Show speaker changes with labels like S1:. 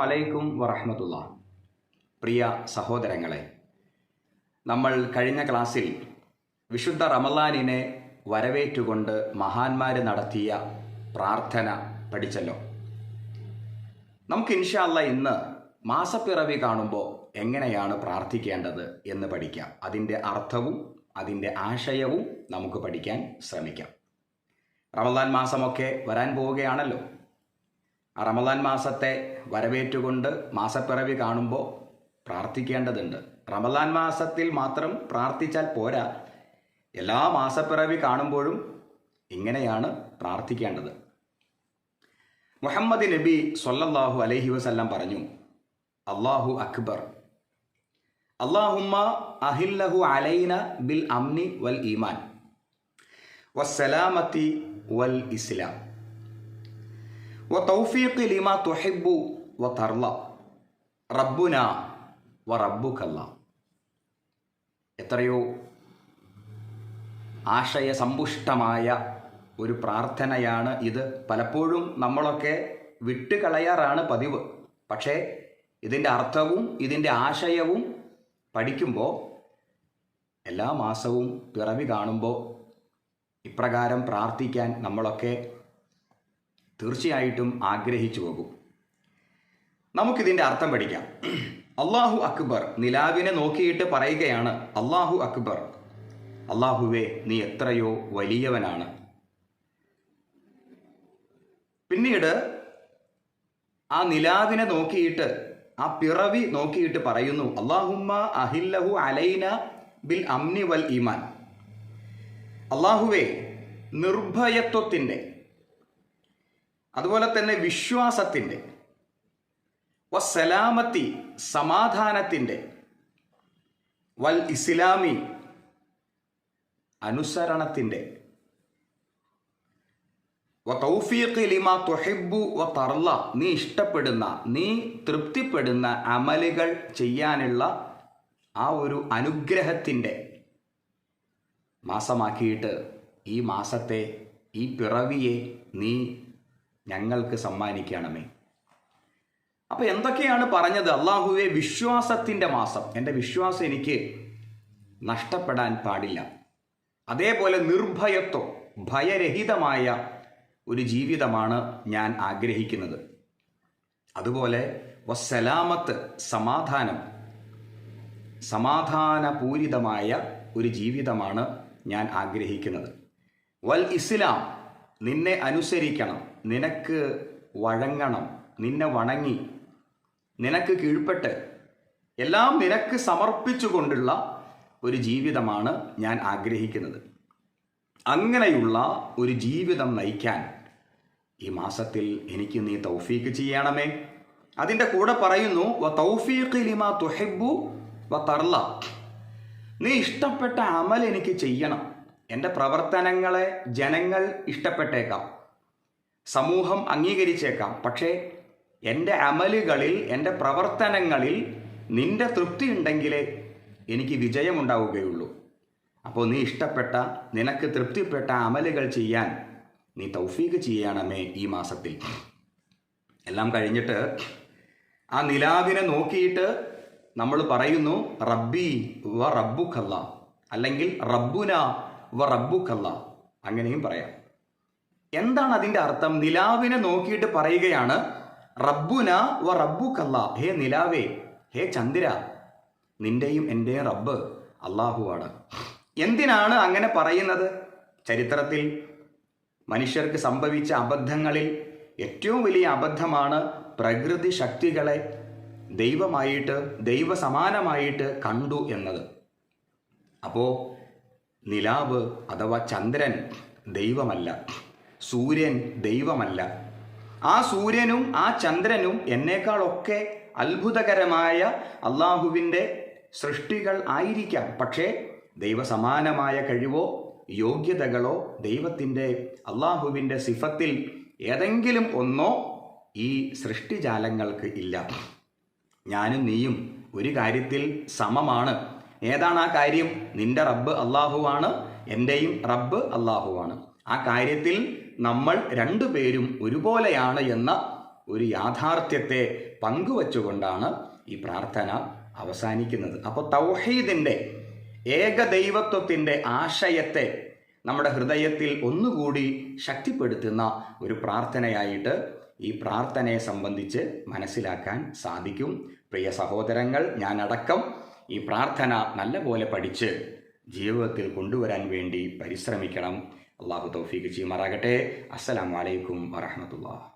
S1: വലൈക്കും വറഹമത്തുള്ള പ്രിയ സഹോദരങ്ങളെ നമ്മൾ കഴിഞ്ഞ ക്ലാസ്സിൽ വിശുദ്ധ റമലാനിനെ വരവേറ്റുകൊണ്ട് മഹാന്മാർ നടത്തിയ പ്രാർത്ഥന പഠിച്ചല്ലോ. നമുക്ക് ഇൻഷാല്ല ഇന്ന് മാസപ്പിറവി കാണുമ്പോൾ എങ്ങനെയാണ് പ്രാർത്ഥിക്കേണ്ടത് എന്ന് പഠിക്കാം. അതിന്റെ അർത്ഥവും അതിന്റെ ആശയവും നമുക്ക് പഠിക്കാൻ ശ്രമിക്കാം. റമദാൻ മാസമൊക്കെ വരാൻ പോവുകയാണല്ലോ. റമദാൻ മാസത്തെ വരവേറ്റുകൊണ്ട് മാസപ്പിറവി കാണുമ്പോൾ പ്രാർത്ഥിക്കേണ്ടതുണ്ട്. റമദാൻ മാസത്തിൽ മാത്രം പ്രാർത്ഥിച്ചാൽ പോരാ. എല്ലാ മാസപ്പിറവി കാണുമ്പോഴും ഇങ്ങനെയാണ് പ്രാർത്ഥിക്കേണ്ടത്. മുഹമ്മദ് നബി സൊല്ലാഹു അലഹി വസല്ലം പറഞ്ഞു അള്ളാഹു അക്ബർ. അള്ളാഹുമ്മ അഹില്ലഹു അലൈന ബിൽ അംനി വൽ ഈമാൻ. വസ്സലാമത്തി വൽ ഇസ്ലാം. വ തൗഫീഖ് ലിമ തുഹിബു വ തർല റബ്ബുന എത്രയോ ആശയസമ്പുഷ്ടമായ ഒരു പ്രാർത്ഥനയാണ് ഇത്. പലപ്പോഴും നമ്മളൊക്കെ വിട്ടുകളയാറാണ് പതിവ്. പക്ഷേ ഇതിന്റെ അർത്ഥവും ഇതിന്റെ ആശയവും പഠിക്കുമ്പോൾ എല്ലാ മാസവും പിറവി കാണുമ്പോൾ ഇപ്രകാരം പ്രാർത്ഥിക്കാൻ നമ്മളൊക്കെ തീർച്ചയായിട്ടും ആഗ്രഹിച്ചു പോകും. നമുക്കിതിന്റെ അർത്ഥം പഠിക്കാം. അള്ളാഹു അക്ബർ നിലാവിനെ നോക്കിയിട്ട് പറയുകയാണ് അള്ളാഹു അക്ബർ അള്ളാഹുവേ നീ എത്രയോ വലിയവനാണ്. പിന്നീട് ആ നിലാവിനെ നോക്കിയിട്ട് ആ പിറവി നോക്കിയിട്ട് പറയുന്നു അള്ളാഹുമ്മ അഹില്ലഹു അലൈന ബിൽ അമ്നി വൽ ഈമാൻ. അള്ളാഹുവേ നിർഭയത്വത്തിന്റെ അതുപോലെ തന്നെ വിശ്വാസത്തിന്റെ വസ്സലാമത്തി സമാധാനത്തിന്റെ വൽ ഇസ്ലാമി അനുസരണത്തിന്റെ ലിമ തുഹിബ്ബു വ തർല നീ ഇഷ്ടപ്പെടുന്ന നീ തൃപ്തിപ്പെടുന്ന അമലുകൾ ചെയ്യാനുള്ള ആ ഒരു അനുഗ്രഹത്തിന്റെ മാസമാക്കിയിട്ട് ഈ മാസത്തെ ഈ പിറവിയെ നീ ഞങ്ങൾക്ക് സമ്മാനിക്കണമേ. അപ്പോൾ എന്തൊക്കെയാണ് പറഞ്ഞത്? അള്ളാഹുവെ വിശ്വാസത്തിന്റെ മാസം. എന്റെ വിശ്വാസം എനിക്ക് നഷ്ടപ്പെടാൻ പാടില്ല. അതേപോലെ നിർഭയത്വം ഭയരഹിതമായ ഒരു ജീവിതമാണ് ഞാൻ ആഗ്രഹിക്കുന്നത്. അതുപോലെ വസ്സലാമത്ത് സമാധാനം. സമാധാനപൂരിതമായ ഒരു ജീവിതമാണ് ഞാൻ ആഗ്രഹിക്കുന്നത്. വൽ ഇസ്ലാം നിന്നെ അനുസരിക്കണം. നിനക്ക് വഴങ്ങണം. നിന്നെ വണങ്ങി. നിനക്ക് കീഴ്പ്പെട്ട്. എല്ലാം നിനക്ക് സമർപ്പിച്ചുകൊണ്ടുള്ള ഒരു ജീവിതമാണ് ഞാൻ ആഗ്രഹിക്കുന്നത്. അങ്ങനെയുള്ള ഒരു ജീവിതം നയിക്കാൻ ഈ മാസത്തിൽ എനിക്ക് നീ തൗഫീക്ക് ചെയ്യണമേ. അതിന്റെ കൂടെ പറയുന്നു വ തൗഫീഖ് ലിമ തുഹിബു വ തർല നീ ഇഷ്ടപ്പെട്ട അമൽ എനിക്ക് ചെയ്യണം. എന്റെ പ്രവർത്തനങ്ങളെ ജനങ്ങൾ ഇഷ്ടപ്പെട്ടേക്കാം. സമൂഹം അംഗീകരിച്ചേക്കാം. പക്ഷേ എന്റെ അമലുകളിൽ എന്റെ പ്രവർത്തനങ്ങളിൽ നിന്റെ തൃപ്തി ഉണ്ടെങ്കിലേ എനിക്ക് വിജയമുണ്ടാവുകയുള്ളൂ. അപ്പോൾ നീ ഇഷ്ടപ്പെട്ട നിനക്ക് തൃപ്തിപ്പെട്ട അമലുകൾ ചെയ്യാൻ നീ തൗഫീഖ് ചെയ്യണമേ ഈ മാസത്തിൽ. എല്ലാം കഴിഞ്ഞിട്ട് ആ നിലാവിനെ നോക്കിയിട്ട് നമ്മൾ പറയുന്നു റബ്ബി വ റബ്ബു ഖല്ല അല്ലെങ്കിൽ റബ്ബുന വ റബ്ബു ഖല്ല അങ്ങനെയും പറയാം. എന്താണ് അതിന്റെ അർത്ഥം? നിലാവിനെ നോക്കിയിട്ട് പറയുകയാണ് റബ്ബുന വ റബ്ബു കല്ല ഹേ നിലാവേ ഹേ ചന്ദ്ര നിന്റെയും എന്റെയും റബ്ബ് അള്ളാഹുവാണ് എന്തിനാണ് അങ്ങനെ പറയുന്നത്? ചരിത്രത്തിൽ മനുഷ്യർക്ക് സംഭവിച്ച അബദ്ധങ്ങളിൽ ഏറ്റവും വലിയ അബദ്ധമാണ് പ്രകൃതി ശക്തികളെ ദൈവമായിട്ട് ദൈവസമാനമായിട്ട് കണ്ടു എന്നത്. അപ്പോൾ നിലാവ് അഥവാ ചന്ദ്രൻ ദൈവമല്ല. സൂര്യൻ ദൈവമല്ല. ആ സൂര്യനും ആ ചന്ദ്രനും എന്നേക്കാളൊക്കെ അത്ഭുതകരമായ അള്ളാഹുവിന്റെ സൃഷ്ടികൾ ആയിരിക്കാം. പക്ഷേ ദൈവസമാനമായ കഴിവോ യോഗ്യതകളോ ദൈവത്തിന്റെ അള്ളാഹുവിന്റെ സിഫത്തിൽ ഏതെങ്കിലും ഒന്നോ ഈ സൃഷ്ടിജാലങ്ങൾക്ക് ഇല്ല. ഞാനും നീയും ഒരു കാര്യത്തിൽ സമമാണ്. ഏതാണ് ആ കാര്യം? നിന്റെ റബ്ബ് അള്ളാഹുവാണ് എന്റെയും റബ്ബ് അള്ളാഹുവാണ്. ആ കാര്യത്തിൽ നമ്മൾ രണ്ടുപേരും ഒരുപോലെയാണ് എന്ന ഒരു യാഥാർത്ഥ്യത്തെ പങ്കുവച്ചുകൊണ്ടാണ് ഈ പ്രാർത്ഥന അവസാനിക്കുന്നത്. അപ്പോൾ തൗഹീദിന്റെ ഏകദൈവത്വത്തിന്റെ ആശയത്തെ നമ്മുടെ ഹൃദയത്തിൽ ഒന്നുകൂടി ശക്തിപ്പെടുത്തുന്ന ഒരു പ്രാർത്ഥനയായിട്ട് ഈ പ്രാർത്ഥനയെ സംബന്ധിച്ച് മനസ്സിലാക്കാൻ സാധിക്കും. പ്രിയ സഹോദരങ്ങൾ ഞാനടക്കം ഈ പ്രാർത്ഥന നല്ലപോലെ പഠിച്ച് ജീവിതത്തിൽ കൊണ്ടുവരാൻ വേണ്ടി പരിശ്രമിക്കണം. അള്ളാഹു തൗഫീഖ് ചെയ്യുമാറാകട്ടെ. അസ്സലാമു അലൈക്കും വറഹമത്തുള്ള